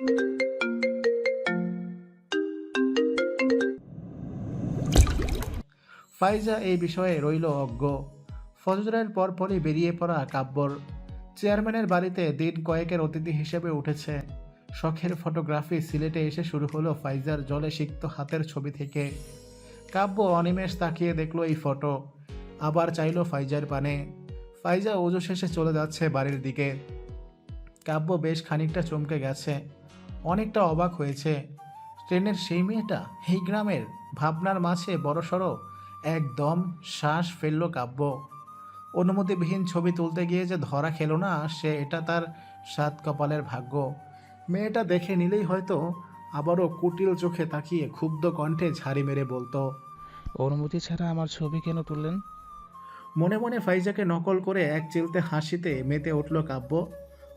ফাইজা এই বিষয়ে রইল অজ্ঞ। ফজরের পরপরই বেরিয়ে পড়া কাব্যর। চেয়ারম্যানের বাড়িতে দিন কয়েকের অতিথি হিসেবে উঠেছে। শখের ফটোগ্রাফি সিলেটে এসে শুরু হলো ফাইজার জলে সিক্ত হাতের ছবি থেকে। কাব্য অনিমেষ তাকিয়ে দেখল এই ফটো। আবার চাইল ফাইজার পানে। ফাইজা ওজু শেষে চলে যাচ্ছে বাড়ির দিকে। কাব্য বেশ খানিকটা চমকে গেছে। অনেকটা অবাক হয়েছে। ট্রেনের সেই মেয়েটা এই গ্রামের ভাবনার মাঝে বড়সড় একদম শ্বাস ফেলল কাব্য। অনুমতিবিহীন ছবি তুলতে গিয়ে যে ধরা খেলো না সে এটা তার সাত কপালের ভাগ্য। মেয়েটা দেখে নিলেই হয়তো আবারও কুটিল চোখে তাকিয়ে ক্ষুব্ধ কণ্ঠে ঝাড়ি মেরে বলতো অনুমতি ছাড়া আমার ছবি কেন তুললেন? মনে মনে ফাইজাকে নকল করে এক চিলতে হাসিতে মেতে উঠল কাব্য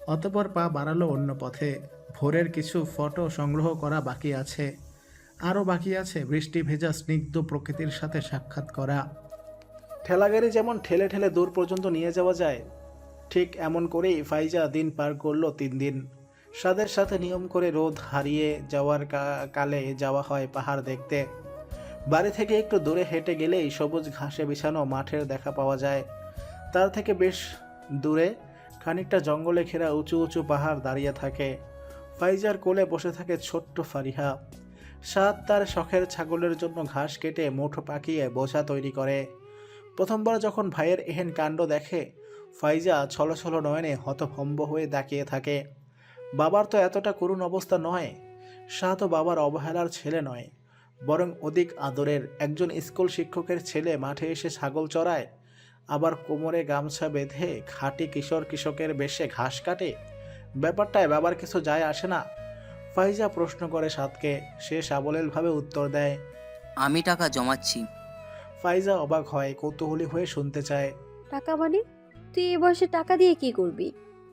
অতপর পা বাড়ালো অন্য পথে। ভোরের কিছু ফটো সংগ্রহ করা বাকি আছে। আরও বাকি আছে বৃষ্টি ভেজা স্নিগ্ধ প্রকৃতির সাথে সাক্ষাৎ করা। ঠেলাগাড়ি যেমন ঠেলে ঠেলে দূর পর্যন্ত নিয়ে যাওয়া যায়, ঠিক এমন করেই ফাইজা দিন পার করল তিন দিন। সাদের সাথে নিয়ম করে রোদ হারিয়ে যাওয়ার কালে যাওয়া হয় পাহাড় দেখতে। বাড়ি থেকে একটু দূরে হেঁটে গেলেই সবুজ ঘাসে বিছানো মাঠের দেখা পাওয়া যায়। তার থেকে বেশ দূরে খানিকটা জঙ্গলে ঘেরা উঁচু উঁচু পাহাড় দাঁড়িয়ে থাকে। ফাইজার কোলে বসে থাকে ছোট্ট ফারিহা। সাত তার শখের ছাগলের জন্য ঘাস কেটে মুঠো পাকিয়ে বোঝা তৈরি করে। প্রথমবার যখন ভাইয়ের এহেন কাণ্ড দেখে, ফাইজা ছলো ছলো নয়নে হতভম্ব হয়ে তাকিয়ে থাকে। বাবার তো এতটা করুণ অবস্থা নয় শাহ তো বাবার অবহেলার ছেলে নয়, বরং অধিক আদরের। একজন স্কুল শিক্ষকের ছেলে মাঠে এসে ছাগল চড়ায়, আবার কোমরে গামছা বেঁধে খাঁটি কিশোর কৃষকের বেশে ঘাস কাটে ব্যাপারটায় বাবার কিছু যায় আসে না। ফাইজা প্রশ্ন করে সাতকে সে সাবলীলভাবে উত্তর দেয় আমি টাকা জমাচ্ছি। ফাইজা অবাক হয় কৌতূহলী হয়ে শুনতে চায় টাকা মানে? তুই এ বয়সে টাকা দিয়ে কি করবি?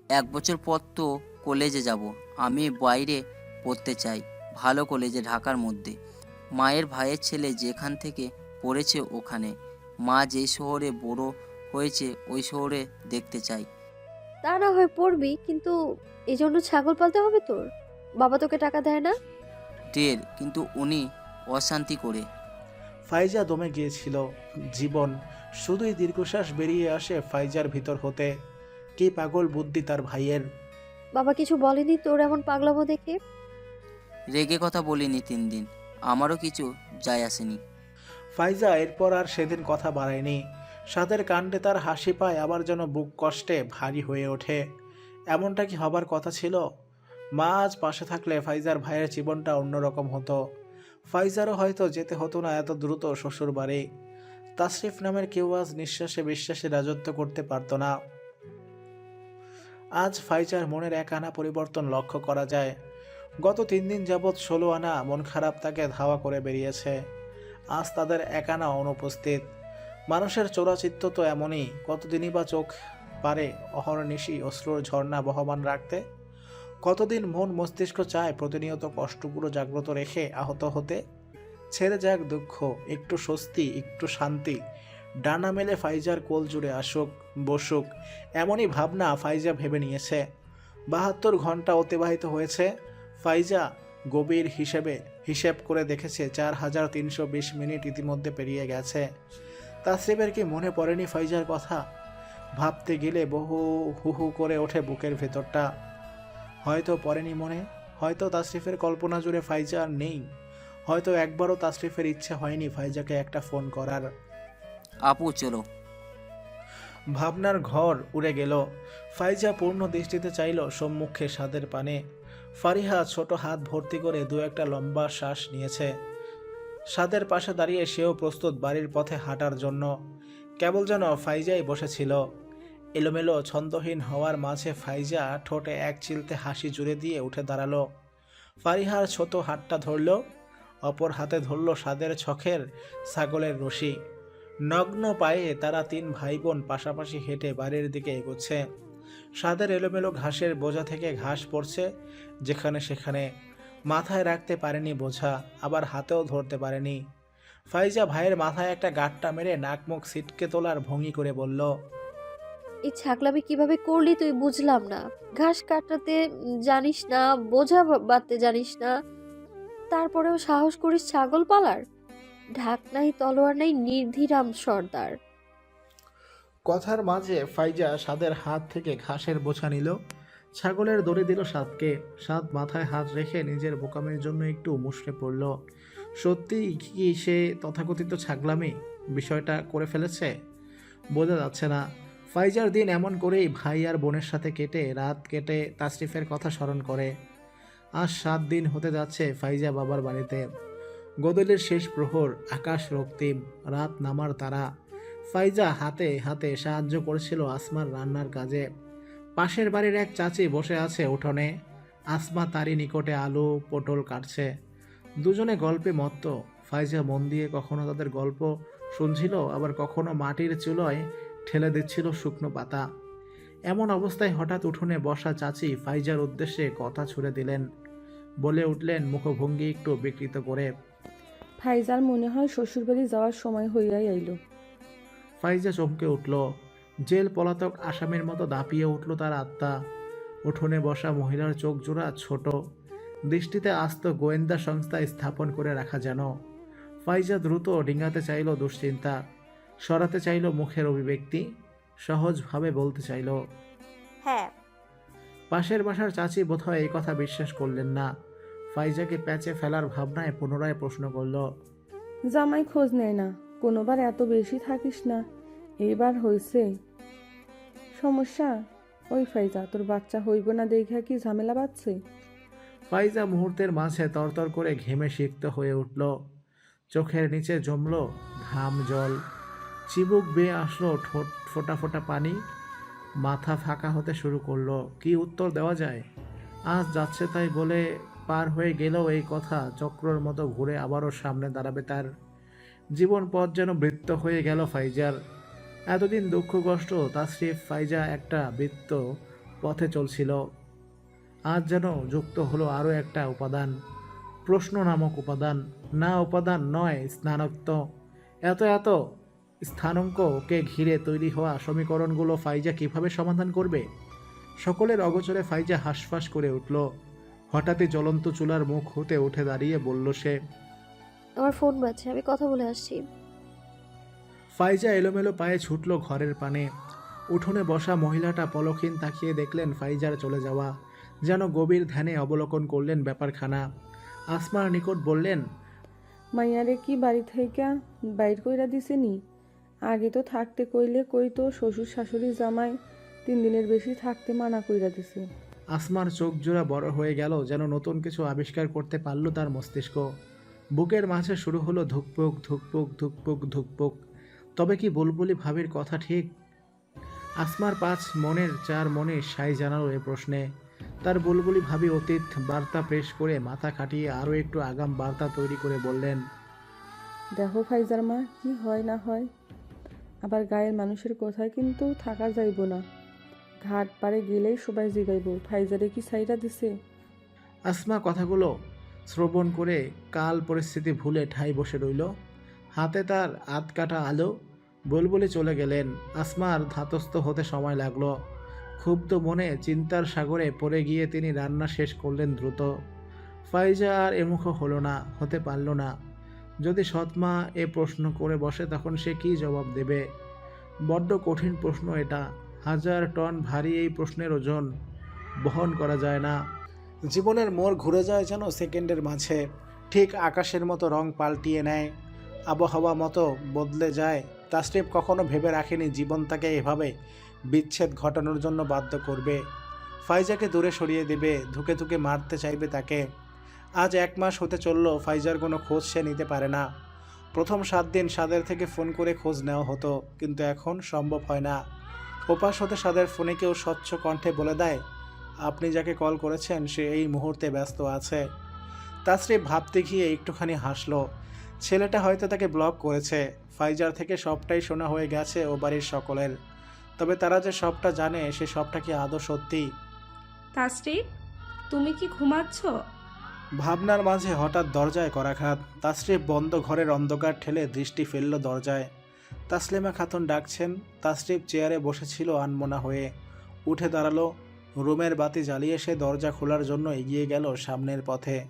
এক বছর পর তো কলেজে যাব। আমি বাইরে পড়তে চাই ভালো কলেজে ঢাকার মধ্যে। মায়ের ভাইয়ের ছেলে যেখান থেকে পড়েছে ওখানে। মা যে শহরে বড় হয়েছে ওই শহরে দেখতে চাই। তা না হয় পড়বি কিন্তু এই জন্য ছাগল পালতে হবে তোর? বাবা তোকে টাকা দেয় না? টের কিন্তু উনি অশান্তি করে। ফাইজা দমে গিয়েছিল। জীবন শুধুই দীর্ঘশ্বাস বেরিয়ে আসে ফাইজার ভিতর হতে। কি পাগল বুদ্ধি তার ভাইয়ের। বাবা কিছু বলেনি তোর এমন পাগলামো দেখে? রেগে কথা বলিনি তিন দিন। আমারও কিছু যায় আসেনি। ফাইজা এরপর আর সেদিন কথা বাড়ায়নি। সাদের কাণ্ডে তার হাসি পায়, আবার যেন বুক কষ্টে ভারী হয়ে ওঠে। এমনটা কি হবার কথা ছিল? মা আজ পাশে থাকলে ফাইজার ভাইয়ের জীবনটা অন্যরকম হতো। ফাইজারও হয়তো যেতে হতো না এত দ্রুত শ্বশুর বাড়ি। তাশরিফ নামের কেউ আজ নিঃশ্বাসে বিশ্বাসে রাজত্ব করতে পারতো না। আজ ফাইজার মনের এক আনা পরিবর্তন লক্ষ্য করা যায়। গত তিন দিন যাবৎ ষোলো আনা মন খারাপ তাকে ধাওয়া করে বেরিয়েছে। আজ তাদের একানা অনুপস্থিত। মানুষের চোরাচিত্ত তো এমনই, কতদিনই বা চোখ পারে অহর্নিশি অশ্রুর ঝর্ণা বহমান রাখতে? কতদিন মন মস্তিষ্ক চায় প্রতিনিয়ত কষ্টগুলো জাগ্রত রেখে আহত হতে? ছেড়ে যাক দুঃখ, একটু স্বস্তি, একটু শান্তি। ডানা মেলে ফাইজার কোল জুড়ে আসুক, বসুক, এমনই ভাবনা ফাইজা ভেবে নিয়েছে। বাহাত্তর ঘণ্টা অতিবাহিত হয়েছে, ফাইজা গভীর হিসেবে হিসেব করে দেখেছে, চার হাজার তিনশো বিশ মিনিট ইতিমধ্যে পেরিয়ে গেছে। তাসরিফের কি মনে পড়েনি ফাইজার কথা? ভাবতে গেলে বহু হু হু করে ওঠে বুকের ভেতরটা। হয়তো পড়েনি মনে হয়তো তাসরিফের কল্পনা জুড়ে ফাইজা আর নেই। হয়তো একবারও তাসরিফের ইচ্ছে হয়নি ফাইজাকে একটা ফোন করার। আপু চলো। ভাবনার ঘর উড়ে গেল। ফাইজা পূর্ণ দৃষ্টিতে চাইল সম্মুখে স্বাদের পানে। ফারিহা ছোট হাত ভর্তি করে দু একটা লম্বা শ্বাস নিয়েছে। স্বাদের পাশে দাঁড়িয়ে সেও প্রস্তুত বাড়ির পথে হাঁটার জন্য। কেবল যেন ফাইজাই বসেছিল। এলোমেলো ছন্দহীন হওয়ার মাঝে ফাইজা ঠোঁটে এক চিলতে হাসি জুড়ে দিয়ে উঠে দাঁড়াল। ফারিহার ছোট হাতটা ধরল, অপর হাতে ধরল স্বাদের ছখের ছাগলের রশি। নগ্ন পায়ে তারা তিন ভাই বোন পাশাপাশি হেঁটে বাড়ির দিকে এগোচ্ছে। সাদের এলোমেলো ঘাসের বোঝা থেকে ঘাস পড়ছে যেখানে সেখানে। মাথায় রাখতে পারেনি বোঝা আবার হাতেও ধরতে পারেনি। ফাইজা ভাইয়ের মাথায় একটা গাঁটটা মেরে নাক মুখ সিটকে তোলার ভঙ্গি করে বলল এই ছাগলামি কীভাবে করলি তুই বুঝলাম না। ঘাস কাটাতে জানিস না বোঝা বাঁধতে জানিস না। তারপরেও সাহস করিস ছাগল পালার? ঢাক নাই তলোয়ার নাই নির্ধিরাম সর্দার। কথার মাঝে ফাইজা সাদের হাত থেকে ঘাসের বোঝা নিল। ছাগলের দড়ি দিল সাতকে সাত মাথায় হাত রেখে নিজের বোকামের জন্য একটু মুষড়ে পড়ল। সত্যি কি সে তথাকথিত ছাগলামি বিষয়টা করে ফেলেছে? বোঝা যাচ্ছে না। ফাইজার দিন এমন করেই ভাই আর বোনের সাথে কেটে, রাত কেটে তাসরিফের কথা স্মরণ করে। আজ সাত দিন হতে যাচ্ছে ফাইজা বাবার বাড়িতে। গোদলের শেষ প্রহর, আকাশ রক্তিম, রাত নামার তারা। ফাইজা হাতে হাতে সাহায্য করেছিল আসমার রান্নার কাজে। পাশের বাড়ির এক চাচি বসে আছে উঠোনে। আসমা তারই নিকটে আলু পটল কাটছে। দুজনে গল্পে মত্ত। ফাইজা মন দিয়ে কখনো তাদের গল্প শুনছিল আবার কখনো মাটির চুলোয় ঠেলে দিচ্ছিল শুকনো পাতা। এমন অবস্থায় হঠাৎ উঠোনে বসা চাচি ফাইজার উদ্দেশ্যে কথা ছুড়ে দিলেন। বলে উঠলেন মুখভঙ্গি একটু বিকৃত করে। ফাইজার মনে হয় শ্বশুরবাড়ি যাওয়ার সময় হইয়াই আইল। ফাইজা চমকে উঠল। জেল পলাতক আসামির মতো দাপিয়ে উঠল তার আত্মা। উঠোনে বসা মহিলার চোখ জোড়া ছোট। দৃষ্টিতে আস্ত গোয়েন্দা সংস্থা স্থাপন করে রাখা যেন। ফাইজা দ্রুত ডিঙাতে চাইল দুশ্চিন্তা। সরাতে চাইল মুখের অভিব্যক্তি। সহজভাবে বলতে চাইল হ্যাঁ। পাশের বাসার চাচি বোধহয় এই কথা বিশ্বাস করলেন না। ফাইজাকে প্যাচে ফেলার ভাবনায় পুনরায় প্রশ্ন করল জামাই খোঁজ নেয় না কোনোবার এত বেশি থাকিস না। এইবার হইছে সমস্যা? ওই ফাইজা, তোর বাচ্চা হইব না দেখা কি ঝামেলা বাচ্ছে ফাইজা মুহূর্তের মাঝে তরতর করে ঘেমে সিক্ত হয়ে উঠল। চোখের নিচে জমল ঘাম জল। চিবুক বেয়ে আসলো ঠোঁট, ফোটা ফোটা পানি। মাথা ফাঁকা হতে শুরু করল। কি উত্তর দেওয়া যায়? আজ যাচ্ছে তাই বলে পার হয়ে গেলেও এই কথা চক্রর মতো ঘুরে আবারও সামনে দাঁড়াবে তার। জীবন পথ যেন বৃত্ত হয়ে গেল ফাইজার। এতদিন দুঃখ, কষ্ট, তাসরিফ, ফাইজা একটা বৃত্ত পথে চলছিল। আজ যেন যুক্ত হলো আরও একটা উপাদান, প্রশ্ন নামক উপাদান। না উপাদান নয় স্নানক্ত এত এত স্থানাঙ্ককে ঘিরে তৈরি হওয়া সমীকরণগুলো ফাইজা কীভাবে সমাধান করবে? সকলের অগোচরে ফাইজা হাঁসফাঁস করে উঠল। হঠাৎই জ্বলন্ত চুলার মুখ হতে উঠে দাঁড়িয়ে বলল সে, আমার ফোন বাজছে, আমি কথা বলে আসছি। ফাইজা এলোমেলো পায়ে ছুটল ঘরের পানে। উঠোনে বসা মহিলাটা পলক্ষীন তাকিয়ে দেখলেন ফাইজার চলে যাওয়া। যেন গভীর ধ্যানে অবলোকন করলেন ব্যাপারখানা। আসমার নিকট বললেন মাইয়ারে কি বাড়ি থেকে বাইর কইরা দিছেনি? আগে তো থাকতে কইলে কই তো শ্বশুর শাশুড়ি জামাই তিন দিনের বেশি থাকতে মানা কইরা দিছে। আসমার চোখ জোড়া বড় হয়ে গেল যেন নতুন কিছু আবিষ্কার করতে পারল তার মস্তিষ্ক। বুকের মাঝে শুরু হলো ধুকপুক ধুকপুক ধুকপুক ধুকপুক। তবে কি বুলবুলি ভাবির কথা ঠিক? আসমার পাঁচ মনের চার মনে সাই জানালো এ প্রশ্নে। তার বুলবুলি ভাবি অতীত বার্তা পেশ করে মাথা খাটিয়ে আরও একটু আগাম বার্তা তৈরি করে বললেন দেখো ফাইজার মা কি হয় না হয়। আবার গায়ের মানুষের কথায় কিন্তু থাকা যাইব না। ঘাট পাড়ে গেলেই সবাই জিগাইব। ফাইজারে কি সাইরা দিছে? আসমা কথাগুলো শ্রবণ করে কাল পরিস্থিতি ভুলে ঠাই বসে রইল। হাতে তার আধ কাটা আলো বলবলে চলে গেলেন। আসমার ধাতস্থ হতে সময় লাগল। ক্ষুব্ধ মনে চিন্তার সাগরে পড়ে গিয়ে তিনি রান্না শেষ করলেন দ্রুত। ফাইজা আর এমুখ হলো না, হতে পারল না। যদি সৎমা এ প্রশ্ন করে বসে, তখন সে কী জবাব দেবে? বড্ড কঠিন প্রশ্ন এটা। হাজার টন ভারী এই প্রশ্নের ওজন। বহন করা যায় না। জীবনের মোড় ঘুরে যায় যেন সেকেন্ডের মাঝে। ঠিক আকাশের মতো রং পাল্টিয়ে নেয়। আবহাওয়া মতো বদলে যায়। তাসরিফ কখনো ভেবে রাখেনি জীবন তাকে এভাবে বিচ্ছেদ ঘটানোর জন্য বাধ্য করবে। ফাইজাকে দূরে সরিয়ে দেবে, ধুকে ধুকে মারতে চাইবে তাকে। আজ এক মাস হতে চলল, ফাইজার কোনো খোঁজ সে নিতে পারে না। প্রথম সাত দিন সাদের থেকে ফোন করে খোঁজ নেওয়া হতো, কিন্তু এখন সম্ভব হয় না। ওপাশ হতে সাদের ফোনে কেউ স্বচ্ছ কণ্ঠে বলে দেয়, আপনি যাকে কল করেছেন, সে এই মুহূর্তে ব্যস্ত আছে। তাসরিফ ভাবতে গিয়ে একটুখানি হাসলো। ছেলেটা হয়তো তাকে ব্লক করেছে। ফাইজার থেকে সবটাই শোনা হয়ে গেছে ও বাড়ির সকলের। তবে তারা যে সবটা জানে সে সবটা কি আদৌ সত্যি? তাসরিফ তুমি কি ঘুমাচ্ছ? ভাবনার মাঝে হঠাৎ দরজায় করাঘাত। তাসরিফ বন্ধ ঘরের অন্ধকার ঠেলে দৃষ্টি ফেলল দরজায়। তাসলিমা খাতুন ডাকছেন। তাসরিফ চেয়ারে বসেছিল আনমনা হয়ে। উঠে দাঁড়াল। রুমের বাতি জ্বালিয়ে সে দরজা খোলার জন্য এগিয়ে গেল সামনের পথে।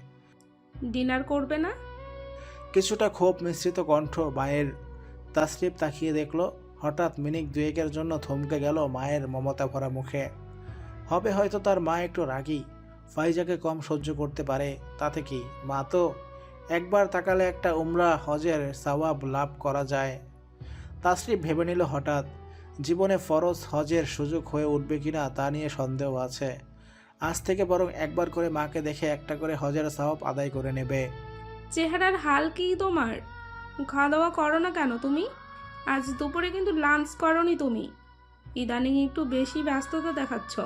ডিনার করবে না? কিছুটা ক্ষোভ মিশ্রিত কণ্ঠ মায়ের তাসরিফ তাকিয়ে দেখল, হঠাৎ মিনিট দুয়েকের জন্য থমকে গেল মায়ের মমতা ভরা মুখে। হবে হয়তো তার মা একটু রাগী, ফাইজাকে কম সহ্য করতে পারে, তাতে কি? মা তো একবার তাকালে একটা উমরা হজের সওয়াব লাভ করা যায়। তাসরিফ ভেবে নিল হঠাৎ, জীবনে ফরজ হজের সুযোগ হয়ে উঠবে কিনা তা নিয়ে সন্দেহ আছে। আজ থেকে বরং একবার করে মাকে দেখে একটা করে হজের সওয়াব আদায় করে নেবে। চেহারার হাল কি তোমার? খাওয়া দাওয়া করো না কেন তুমি? আজ দুপুরে কিন্তু লাঞ্চ করনি তুমি। ইদানিং একটু বেশি ব্যস্ততা দেখাচ্ছ।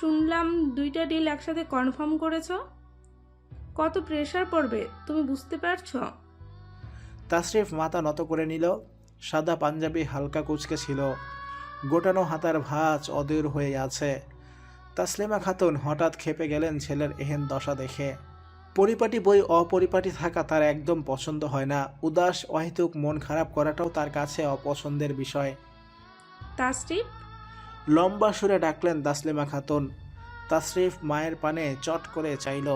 শুনলাম দুইটা ডিল একসাথে কনফার্ম করেছ। কত প্রেশার পড়বে, তুমি বুঝতে পারছ? তাশরিফ মাথা নত করে নিল। সাদা পাঞ্জাবি হালকা কুচকে ছিল। গোটানো হাতার ভাঁজ অদূর হয়ে আছে। তাসলিমা খাতুন হঠাৎ খেপে গেলেন ছেলের এহেন দশা দেখে। পরিপাটি বই অপরিপাটি থাকা তার একদম পছন্দ হয় না। উদাস অহেতুক মন খারাপ করাটাও তার কাছে অপছন্দের বিষয়। তাস্টিপ লম্বা সুরে ডাকলেন তাসলিমা খাতুন। তাসরিফ মায়ের পানে চট করে চাইল।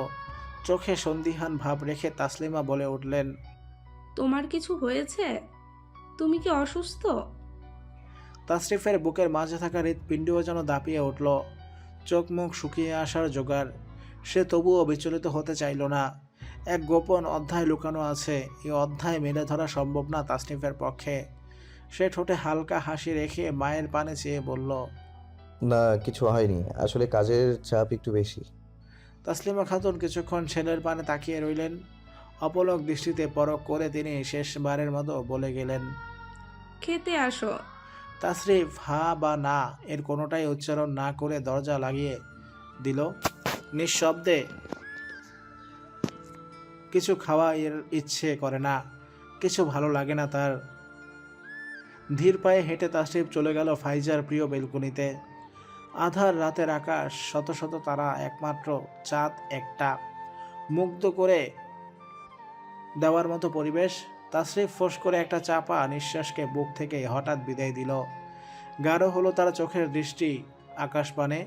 চোখে সন্দিহান ভাব রেখে তাসলিমা বলে উঠলেন তোমার কিছু হয়েছে? তুমি কি অসুস্থ? তাসরিফের বুকের মাঝে থাকা হৃৎপিণ্ডও যেন দাপিয়ে উঠল। চোখ মুখ শুকিয়ে আসার জোগাড়। সে তবুও বিচলিত হতে চাইল না। এক গোপন অধ্যায় লুকানো আছে। এই অধ্যায় মেলে ধরা সম্ভব না তাসনিফের পক্ষে। সে ঠোঁটে হালকা হাসি রেখে মায়ের পানে চেয়ে বলল না কিছু হয়নি। আসলে কাজের চাপ একটু বেশি। তাসলিমা খাতুন কিছুক্ষণ ছেলের পানে তাকিয়ে রইলেন। অপলক দৃষ্টিতে পরক করে তিনি শেষবারের মতো বলে গেলেন খেতে আসো। তাসরিফ হা বা না এর কোনোটাই উচ্চারণ না করে দরজা লাগিয়ে দিল। নিঃশব্দে কিছু খাওয়া এর ইচ্ছে করে না, কিছু ভালো লাগে না তার। ধীর পায়ে হেঁটে তাসরিফ চলে গেল ফাইজার প্রিয় বেলকুনিতে। আধার রাতের আকাশ, শত শত তারা, একমাত্র চাঁদ একটা। মুগ্ধ করে দেওয়ার মতো পরিবেশ, তাসরিফ ফোঁস করে একটা চাপা নিঃশ্বাসকে বুক থেকে হঠাৎ বিদায় দিল। গাঢ় হলো তার চোখের দৃষ্টি আকাশপানে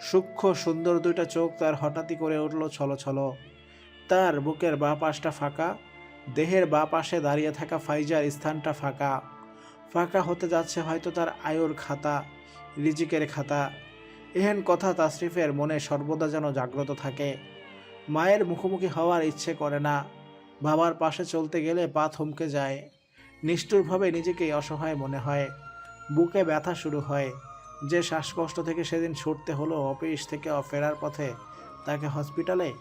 সূক্ষ্ম সুন্দর দুইটা চোখ তার হঠাৎই করে উঠল ছলো ছলো। তার বুকের বাঁ পাশটা ফাঁকা, দেহের বাঁ পাশে দাঁড়িয়ে থাকা ফাইজার স্থানটা ফাঁকা। ফাঁকা হতে যাচ্ছে হয়তো তার আয়ুর খাতা, রিজিকের খাতা। এহেন কথা তাসরিফের মনে সর্বদা যেন জাগ্রত থাকে। মায়ের মুখোমুখি হওয়ার ইচ্ছে করে না। বাবার পাশে চলতে গেলে পা থমকে যায়। নিষ্ঠুরভাবে নিজেকেই অসহায় মনে হয়। বুকে ব্যথা শুরু হয়। যে শ্বাসকষ্ট থেকে সেদিন ছুটতে হলো অফিস থেকে ফেরার পথে তাকে হসপিটালে,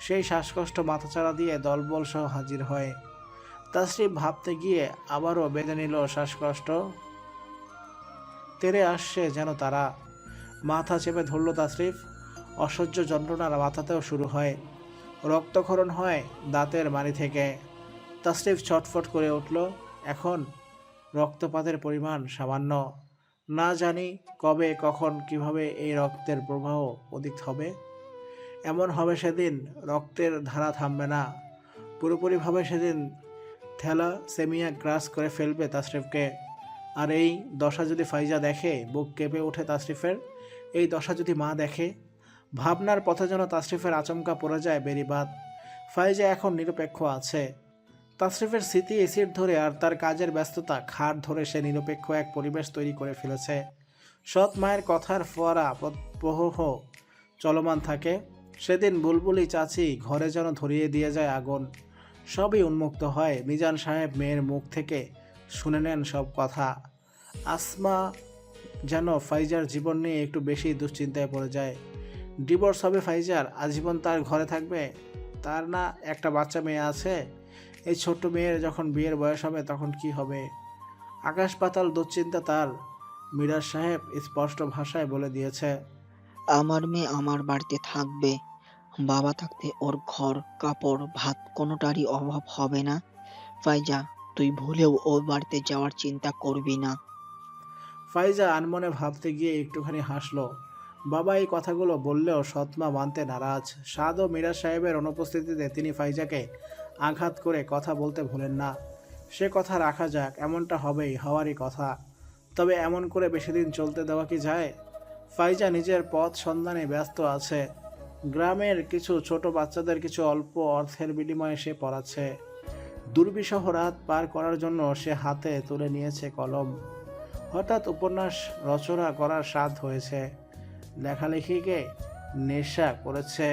সেই শ্বাসকষ্ট মাথাচাড়া দিয়ে দলবল সহ হাজির হয়। তাসরিফ ভাবতে গিয়ে আবারও বেঁধে নিল শ্বাসকষ্ট। তেরে আসছে যেন তারা। মাথা চেপে ধরল তাসরিফ অসহ্য যন্ত্রণার মাথাতেও শুরু হয়। রক্তক্ষরণ হয় দাঁতের মারি থেকে। তাসরিফ ছটফট করে উঠল। এখন রক্তপাতের পরিমাণ সামান্য। না জানি কবে, কখন, কীভাবে এই রক্তের প্রবাহ অধিক হবে। এমন হবে সেদিন রক্তের ধারা থামবে না। পুরোপুরিভাবে সেদিন থেলা সেমিয়া গ্রাস করে ফেলবে তাসরিফকে। আর এই দশা যদি ফাইজা দেখে, বুক কেঁপে ওঠে তাসরিফের, এই দশা যদি মা দেখে, ভাবনার পথে যেন তাসরিফের আচমকা পড়ে যায় বেরিবাদ। ফাইজা এখন নিরপেক্ষ আছে। তাসরিফের স্মৃতি এসিড ধরে আর তার কাজের ব্যস্ততা, খাট ধরে সে নিরপেক্ষ এক পরিবেশ তৈরি করে ফেলেছে। সৎ মায়ের কথার ফোয়ারা প্রহ চলমান থাকে। সেদিন বুলবুলি চাচি ঘরে যেন ধরিয়ে দিয়ে যায় আগুন। সবই উন্মুক্ত হয়। মিজান সাহেব মেয়ের মুখ থেকে শুনে নেন সব কথা। আসমা যেন ফাইজার জীবন নিয়ে একটু বেশি দুশ্চিন্তায় পড়ে যায়। ডিভোর্স হবে ফাইজার, আজীবন তার ঘরে থাকবে। তার না একটা বাচ্চা মেয়ে আছে? এই ছোট্ট মেয়ের যখন বিয়ের বয়স হবে তখন কি হবে? আকাশ পাতাল দুশ্চিন্তা তার। মিরাজ সাহেব স্পষ্ট ভাষায় বলে দিয়েছে আমার মেয়ে আমার বাড়িতে থাকবে। বাবা থাকতে ওর ঘর কাপড় ভাত কোনোটারই অভাব হবে না। ফাইজা তুই ভুলেও ওর বাড়িতে যাওয়ার চিন্তা করবি না। ফাইজা আনমনে ভাবতে গিয়ে একটুখানি হাসলো। বাবা এই কথাগুলো বললেও সৎমা মানতে নারাজ। সাদ ও মিরাজ সাহেবের অনুপস্থিতিতে তিনি ফাইজাকে আঘাত করে কথা বলতে ভুলেন না। সে কথা রাখা যাক, এমনটা হবেই, হওয়ারই কথা। তবে এমন করে বেশি দিন চলতে দেওয়া কি যায়? ফাইজা নিজের পথ সন্ধানে ব্যস্ত আছে। গ্রামের কিছু ছোট বাচ্চাদের কিছু অল্প অর্থের বিনিময়ে সে পড়াচ্ছে। দুর্বিষহ রাত পার করার জন্য সে হাতে তুলে নিয়েছে কলম। হঠাৎ উপন্যাস রচনা করার স্বাদ হয়েছে। লেখালেখিকে নেশা করেছে।